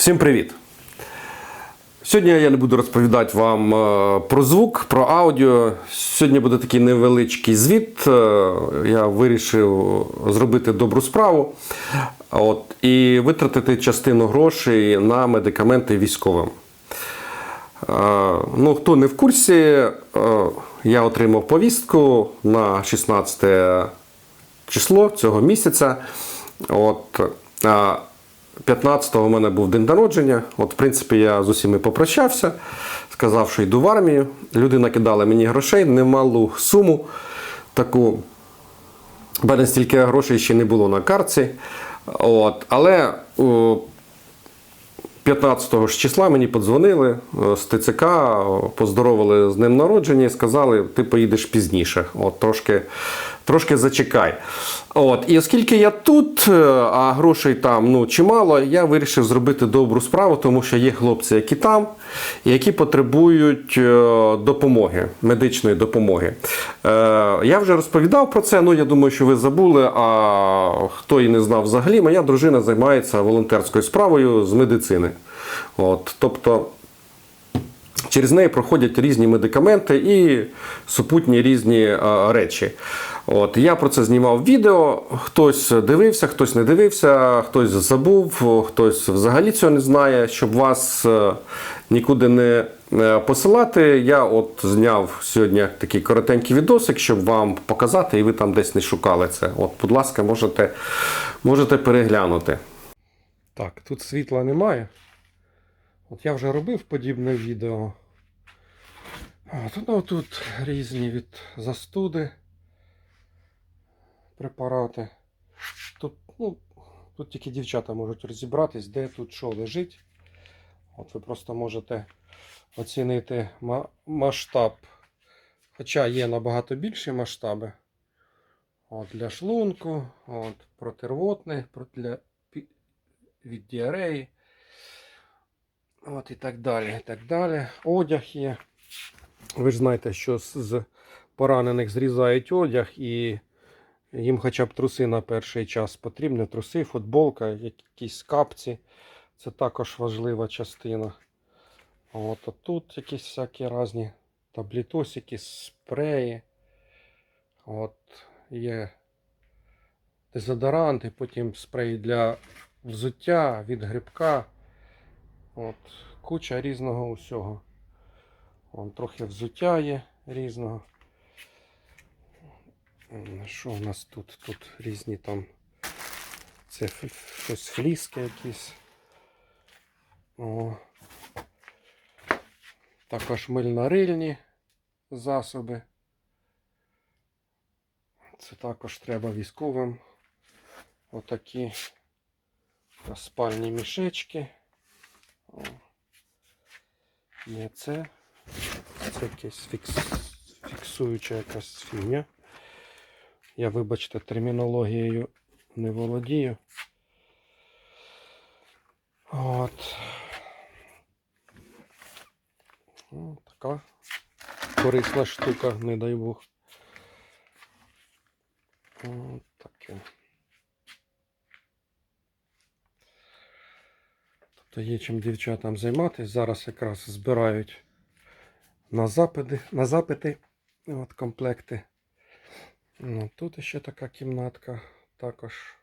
Всім привіт! Сьогодні я не буду розповідати вам е, про звук, про аудіо. Сьогодні буде такий невеличкий звіт. Е, Я вирішив зробити добру справу от, і витратити частину грошей на медикаменти військовим. Е, Ну, хто не в курсі, я отримав повістку на 16 число цього місяця. От, 15-го в мене був день народження. От, в принципі, я з усіми попрощався, сказав, що йду в армію. Людина кидала мені грошей, немалу суму таку. У мене стільки грошей ще не було на картці. От, але о, 15 ж числа мені подзвонили е, з ТЦК, поздоровили з днем народження і сказали, ти поїдеш пізніше. От, трошки, трошки зачекай. От, і оскільки я тут, е, а грошей там ну, чимало, я вирішив зробити добру справу, тому що є хлопці, які там, які потребують е, допомоги, медичної допомоги. Е, Я вже розповідав про це, ну я думаю, що ви забули. А хто і не знав взагалі, моя дружина займається волонтерською справою з медицини. От, тобто Через неї проходять різні медикаменти і супутні різні е, речі. От, я про це знімав відео. Хтось дивився, хтось не дивився, хтось забув, хтось взагалі цього не знає. Щоб вас е, нікуди не е, посилати, я от зняв сьогодні такий коротенький відосик, щоб вам показати, і ви там десь не шукали це. От, будь ласка, можете, можете переглянути. Так, тут світла немає. От я вже робив подібне відео. От, ну, тут різні від застуди препарати. Тут, ну, тут тільки дівчата можуть розібратись, де тут що лежить. От ви просто можете оцінити масштаб. Хоча є набагато більші масштаби. От, для шлунку, от, протирвотний, про- для, від діареї. От і так далі. і так далі. Одяг є. Ви ж знаєте, що з- поранених зрізають одяг і їм хоча б труси на перший час потрібні. Труси, футболка, якісь капці. Це також важлива частина. От а тут якісь всякі різні таблітосики, спреї. От є дезодоранти, потім спрей для взуття від грибка. От, куча різного усього. Вон трохи взуття є різного. Що у нас тут? Тут різні там. Це щось фліски якісь. О. Також мильно-рильні засоби. Це також треба військовим. Отакі спальні мішечки. О. Є це. Це якась фікс... фіксуюча якась фігня. Я, вибачте, термінологією не володію. От. Ну, така корисна штука, не дай Бог. От таке. Тобто є чим дівчатам займатися. Зараз якраз збирають на запити, на запити от, комплекти. Ну, тут ще така кімнатка також.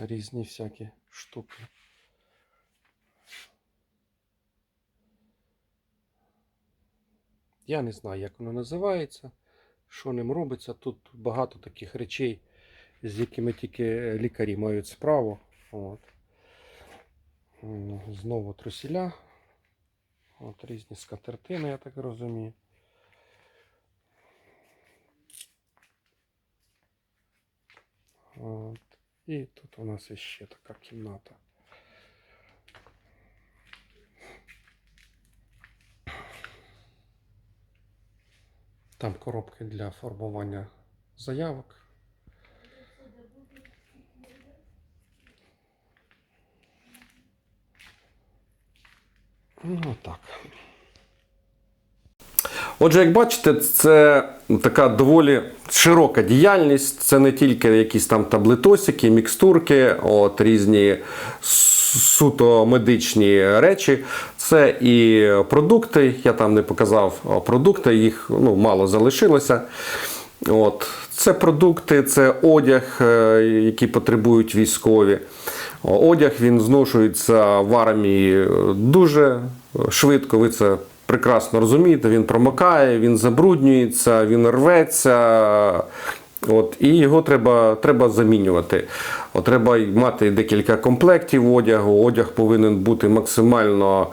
Різні всякі штуки. Я не знаю, як воно називається, що ним робиться. Тут багато таких речей, з якими тільки лікарі мають справу. От. Знову трусіля. От різні скатертини, я так розумію. От. І тут у нас іще така кімната. Там коробки для формування заявок. Ну так. Отже, як бачите, це така доволі широка діяльність. Це не тільки якісь там таблетосики, мікстурки, от різні суто медичні речі. Це і продукти. Я там не показав продукти, їх ну, мало залишилося. От. Це продукти, це одяг, е, який потребують військові. Одяг він зношується в армії дуже швидко. Ви це прекрасно розумієте. Він промокає, він забруднюється, він рветься. От, і його треба, треба замінювати. От, треба мати декілька комплектів одягу. Одяг повинен бути максимально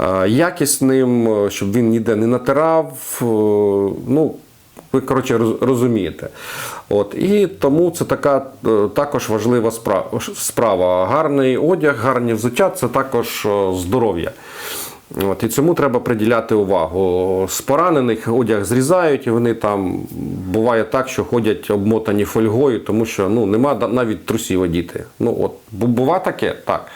е, якісним, щоб він ніде не натирав. Е, Ну, ви коротше розумієте. От, і тому це така е, також важлива справа. Гарний одяг, гарні взуття це також е, здоров'я. От, і цьому треба приділяти увагу. З поранених одяг зрізають, і вони там буває так, що ходять обмотані фольгою, тому що ну, нема навіть трусів одіти. Ну, от, бу- бува таке? Так.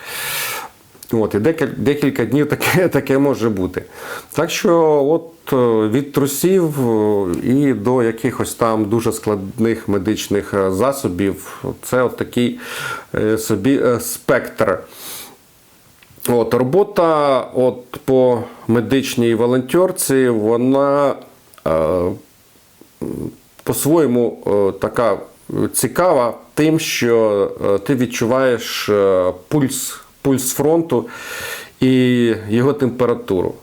От, і декілька, днів таке, таке може бути. Так що, от е, від трусів е, і до якихось там дуже складних медичних е, засобів, це от такий собі спектр. От, робота от, по медичній волонтерці, вона по-своєму така цікава тим, що ти відчуваєш пульс, пульс фронту і його температуру.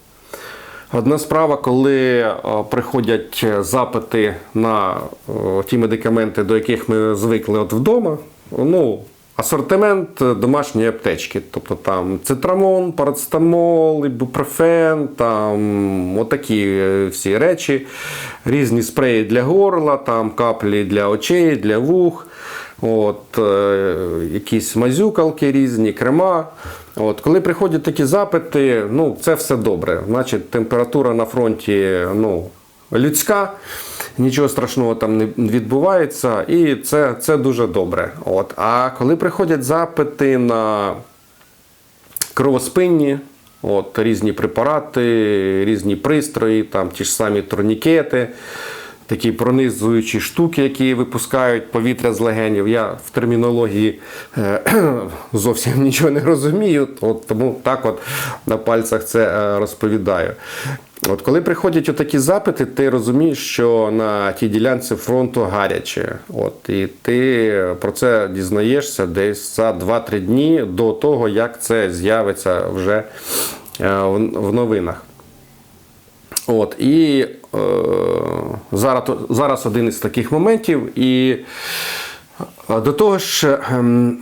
Одна справа, коли е, приходять запити на е, ті медикаменти, до яких ми звикли от вдома, ну, асортимент домашньої аптечки. Тобто там цитрамон, парацетамол, ібупрофен, там отакі е, всі речі, різні спреї для горла, там каплі для очей, для вух. От, е, якісь мазюкалки різні, крема. От, коли приходять такі запити, ну, це все добре. Значить, температура на фронті ну, людська, нічого страшного там не відбувається, і це, це дуже добре. От. А коли приходять запити на кровоспинні, от, різні препарати, різні пристрої, там ті ж самі турнікети, такі пронизуючі штуки, які випускають повітря з легенів. Я в термінології е, зовсім нічого не розумію, от, тому так от на пальцях це е, розповідаю. От коли приходять отакі запити, ти розумієш, що на тій ділянці фронту гаряче. От, і ти про це дізнаєшся десь за 2-3 дні до того, як це з'явиться вже е, в- в новинах. От, і е, зараз, зараз один із таких моментів. І е, до того ж, ем,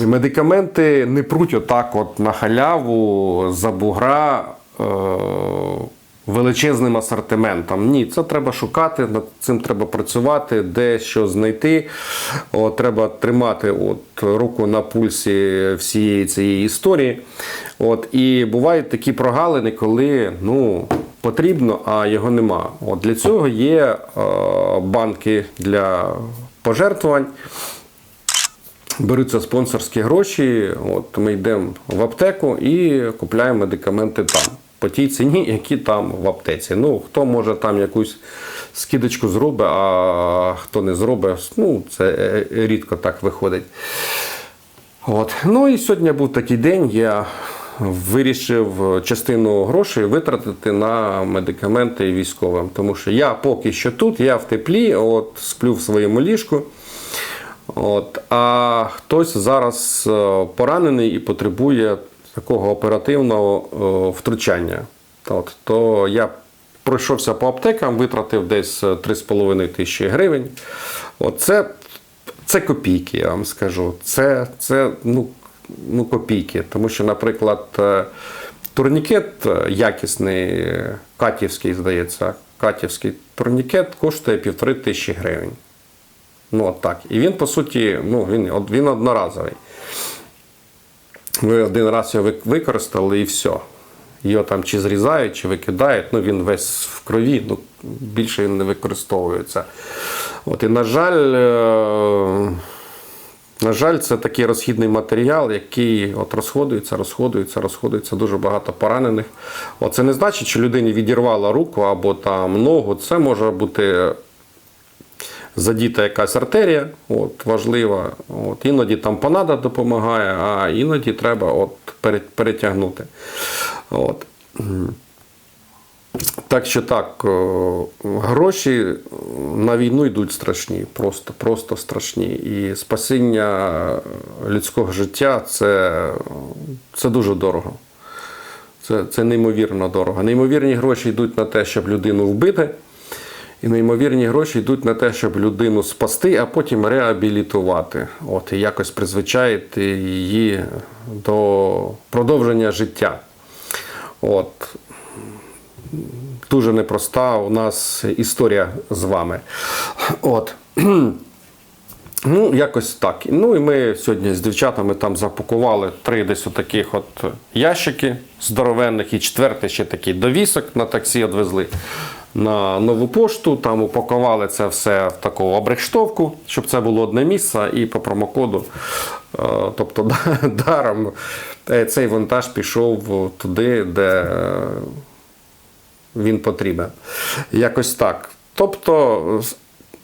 медикаменти не пруть отак от на халяву за бугра. Е, Величезним асортиментом. Ні, це треба шукати, над цим треба працювати, де що знайти. О, треба тримати от, руку на пульсі всієї цієї історії. От, і бувають такі прогалини, коли ну, потрібно, а його нема. От, для цього є е, банки для пожертвувань. Беруться спонсорські гроші, от ми йдемо в аптеку і купляємо медикаменти там. По тій ціні, які там в аптеці. Ну, хто може там якусь скидочку зробить, а хто не зробить, ну, це е, рідко так виходить. От. Ну і сьогодні був такий день. Я вирішив частину грошей витратити на медикаменти військовим. Тому що я поки що тут, я в теплі, от, сплю в своєму ліжку. От, а хтось зараз е, поранений і потребує такого оперативного е, втручання. От, то я пройшовся по аптекам, витратив десь е, 3,5 тисячі гривень. От це, це копійки, я вам скажу. Це, це ну, ну, копійки. Тому що, наприклад, е, турнікет е, якісний, е, катівський, здається, катівський турнікет коштує півтори тисячі гривень. Ну, от так. І він, по суті, ну, він, він одноразовий. Ви один раз його використали і все. Його там чи зрізають, чи викидають, ну він весь в крові, ну, більше він не використовується. От, і, на жаль, На жаль, це такий розхідний матеріал, який от розходується, розходується, розходується, дуже багато поранених. Це не значить, що людині відірвала руку або там ногу. Це може бути задіта якась артерія, от, важлива. От, іноді там понада допомагає, а іноді треба от, перетягнути. От. Так що так, гроші на війну йдуть страшні, просто, просто страшні. І спасіння людського життя це, це дуже дорого. Це, це неймовірно дорого. Неймовірні гроші йдуть на те, щоб людину вбити, і неймовірні гроші йдуть на те, щоб людину спасти, а потім реабілітувати. От, і якось призвичаїти її до продовження життя. От. Дуже непроста у нас історія з вами. От. Ну, якось так. Ну і ми сьогодні з дівчатами там запакували три десь отаких от ящики здоровенних, і четвертий ще такий довісок на таксі відвезли на нову пошту. Там упакували це все в таку обрехштовку, щоб це було одне місце, і по промокоду. е, Тобто даром е, цей вантаж пішов туди, де е, він потрібен. Якось так. Тобто,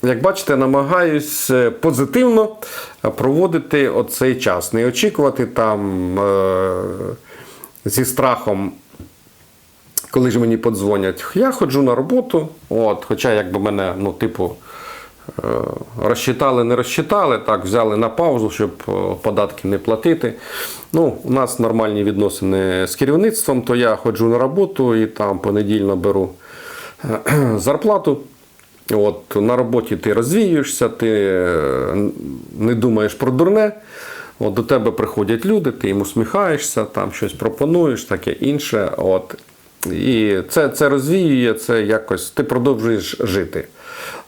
як бачите, намагаюсь е, позитивно е, проводити оцей час. Не очікувати там е, зі страхом, коли ж мені подзвонять. Я ходжу на роботу, от, хоча якби мене, ну, типу, розчитали, не розчитали, так, взяли на паузу, щоб е, податки не платити. Ну, у нас нормальні відносини з керівництвом, то я ходжу на роботу і там понедільно беру е, зарплату. От, на роботі ти розвіюєшся, ти е, не думаєш про дурне. От, до тебе приходять люди, ти їм усміхаєшся, там щось пропонуєш, таке інше. От. І це, це розвіює, це якось ти продовжуєш жити.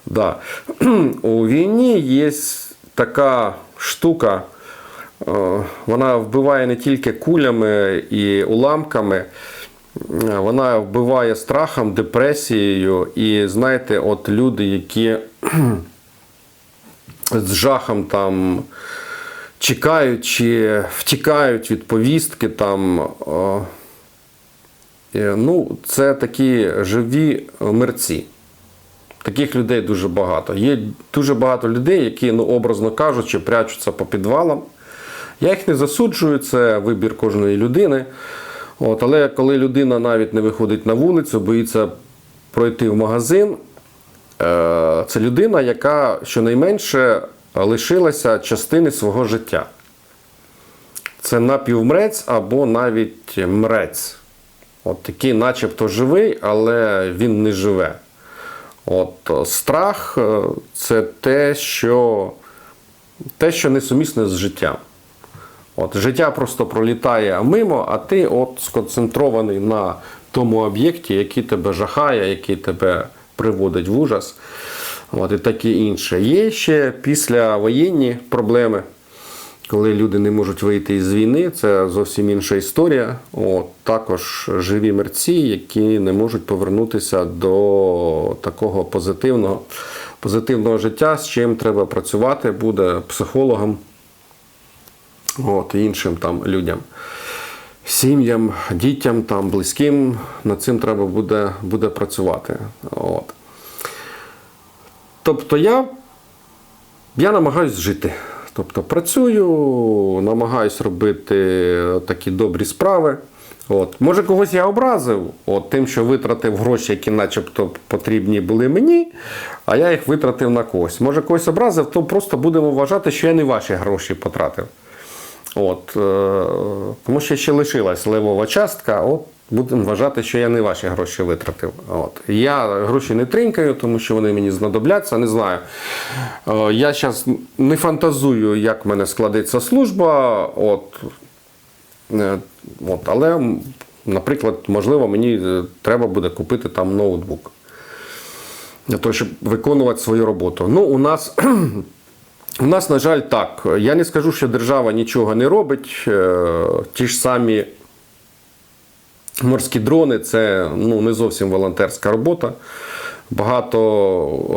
Да. У війні є така штука, е, вона вбиває не тільки кулями і уламками, е, вона вбиває страхом, депресією. І знаєте, от люди, які з жахом там чекають чи втікають від повістки, там, е, ну, це такі живі мерці. Таких людей дуже багато. Є дуже багато людей, які, ну, образно кажучи, прячуться по підвалам. Я їх не засуджую, це вибір кожної людини. От, але коли людина навіть не виходить на вулицю, боїться пройти в магазин, е, це людина, яка щонайменше лишилася частини свого життя. Це напівмрець або навіть мрець. От такий, начебто живий, але він не живе. От е, страх е, це те, що, те, що несумісне з життям. От, життя просто пролітає мимо, а ти от сконцентрований на тому об'єкті, який тебе жахає, який тебе приводить в ужас. От, і таке інше. Є ще післявоєнні проблеми, коли люди не можуть вийти із війни, це зовсім інша історія. От, також живі мерці, які не можуть повернутися до такого позитивного, позитивного життя, з чим треба працювати, буде психологом от, іншим там людям. Сім'ям, дітям, там, близьким, над цим треба буде, буде працювати. От. Тобто я, я намагаюсь жити. Тобто працюю, намагаюсь робити такі добрі справи. От. Може, когось я образив от, тим, що витратив гроші, які начебто потрібні були мені, а я їх витратив на когось. Може, когось образив, то просто будемо вважати, що я не ваші гроші потратив. От, е, тому що ще лишилась левова частка, от будемо вважати, що я не ваші гроші витратив. От. Я гроші не тринкаю, тому що вони мені знадобляться, не знаю. Е, я зараз не фантазую, як в мене складеться служба. От, Е, От, але, наприклад, можливо, мені е, треба буде купити там ноутбук для того, щоб виконувати свою роботу. Ну, у нас. У нас, на жаль, так. Я не скажу, що держава нічого не робить. Ті ж самі морські дрони це ну, не зовсім волонтерська робота. Багато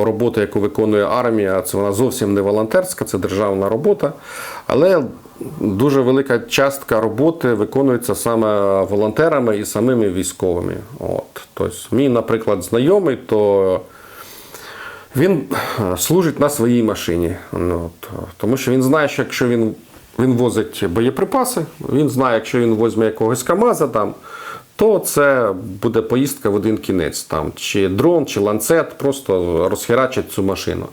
роботи, яку виконує армія, це вона зовсім не волонтерська, це державна робота. Але дуже велика частка роботи виконується саме волонтерами і самими військовими. От. Тобто, мій, наприклад, знайомий, то він служить на своїй машині. Ну, от, тому що він знає, що якщо він, він возить боєприпаси, він знає, якщо він візьме якогось КАМАЗа там, то це буде поїздка в один кінець. Там, чи дрон, чи ланцет, просто розхерачить цю машину.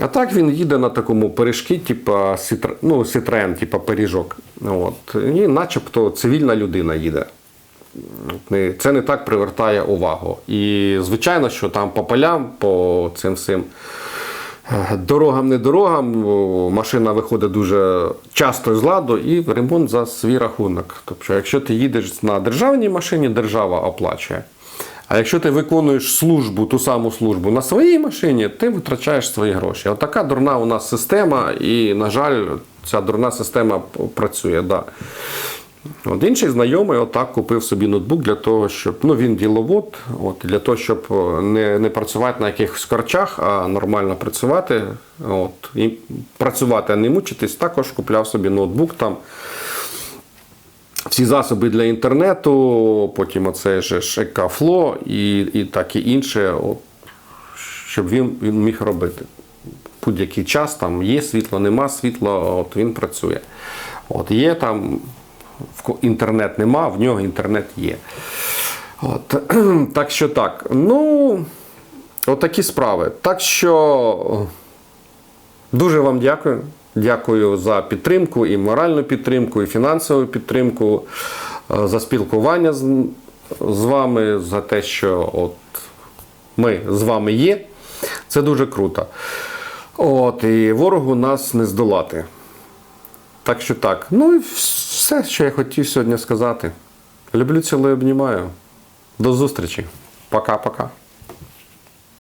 А так він їде на такому пиріжки, типа сітр... ну, сітрен, типа пиріжок. От. І начебто цивільна людина їде. Це не так привертає увагу. І звичайно, що там по полям, по цим всім дорогам, не дорогам, машина виходить дуже часто з ладу і ремонт за свій рахунок. Тобто, якщо ти їдеш на державній машині, держава оплачує. А якщо ти виконуєш службу, ту саму службу на своїй машині, ти витрачаєш свої гроші. Отака дурна у нас система, і, на жаль, ця дурна система працює. Да. От інший знайомий отак купив собі ноутбук для того, щоб ну він діловод, от для того, щоб не, не працювати на якихось корчах, а нормально працювати. От і працювати, а не мучитись. Також купляв собі ноутбук там. Всі засоби для інтернету, потім оце ж Екафло і, і так і інше, от, щоб він, він міг робити. Будь-який час там є світло, нема світла, от він працює. От є там інтернет нема, в нього інтернет є. От, так що так. Ну, от справи. Так що дуже вам дякую. Дякую за підтримку, і моральну підтримку, і фінансову підтримку, е, за спілкування з, з вами, за те, що от ми з вами є. Це дуже круто. От, і ворогу нас не здолати. Так що так. Ну і все, що я хотів сьогодні сказати. Люблю, цілую, обнімаю. До зустрічі. Пока-пока.